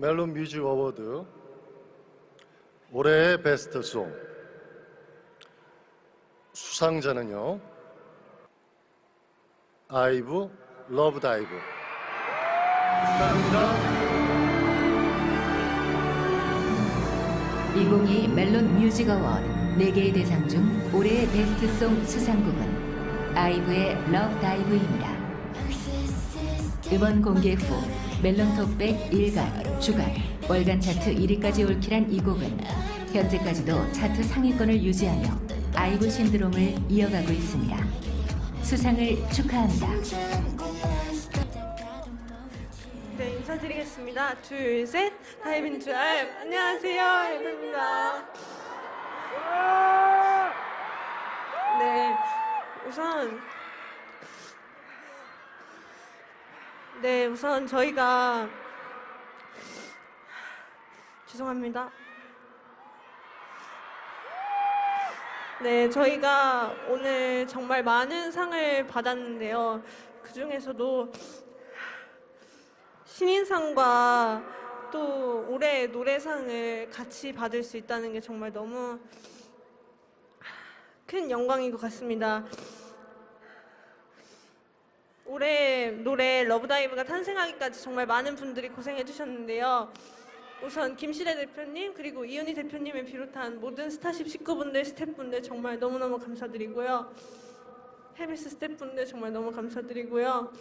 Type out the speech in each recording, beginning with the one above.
멜론 뮤직 어워드 올해의 베스트 송 수상자는요. 아이브 러브 다이브 축하합니다. 2022 멜론 뮤직 어워드 4개의 대상 중 올해의 베스트 송 수상곡은 아이브의 러브 다이브입니다. 음원 공개 후 멜론 톡백 1간, 주간, 월간 차트 1위까지 올킬한 이 곡은 현재까지도 차트 상위권을 유지하며 아이브 신드롬을 이어가고 있습니다. 수상을 축하합니다. 네, 인사드리겠습니다. 둘, 셋. 다이빙 줄 알. 안녕하세요. 예브입니다. 네, 우선 네, 우선 저희가 죄송합니다. 네, 저희가 오늘 정말 많은 상을 받았는데요. 그 중에서도 신인상과 또 올해 노래상을 같이 받을 수 있다는 게 정말 너무 큰 영광인 것 같습니다. 올해 노래 러브다이브가 탄생하기까지 정말 많은 분들이 고생해 주셨는데요. 우선 김실애 대표님 그리고 이은희 대표님을 비롯한 모든 스타쉽 식구분들, 스태프분들 정말 너무너무 감사드리고요. 헤비스 스태프분들 정말 너무 감사드리고요.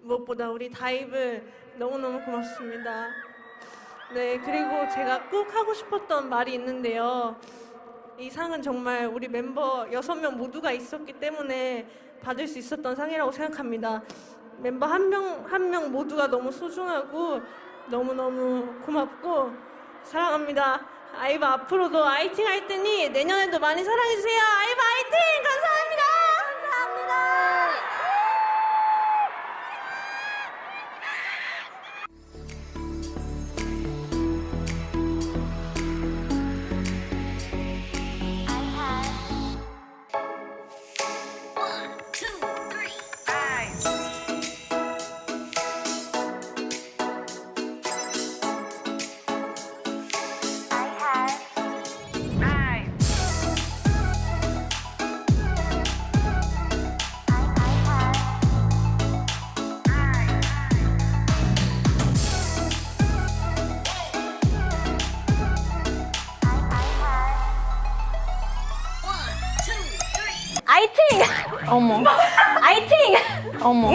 무엇보다 우리 다이브 너무너무 고맙습니다. 네, 그리고 제가 꼭 하고 싶었던 말이 있는데요. 이 상은 정말 우리 멤버 여섯 명 모두가 있었기 때문에 받을 수 있었던 상이라고 생각합니다. 멤버 한 명 한 명 모두가 너무 소중하고 너무너무 고맙고 사랑합니다. 아이브 앞으로도 아이팅 할 테니 내년에도 많이 사랑해주세요. 아이브 아이팅! 아이팅! 어머. 아이팅! 어머.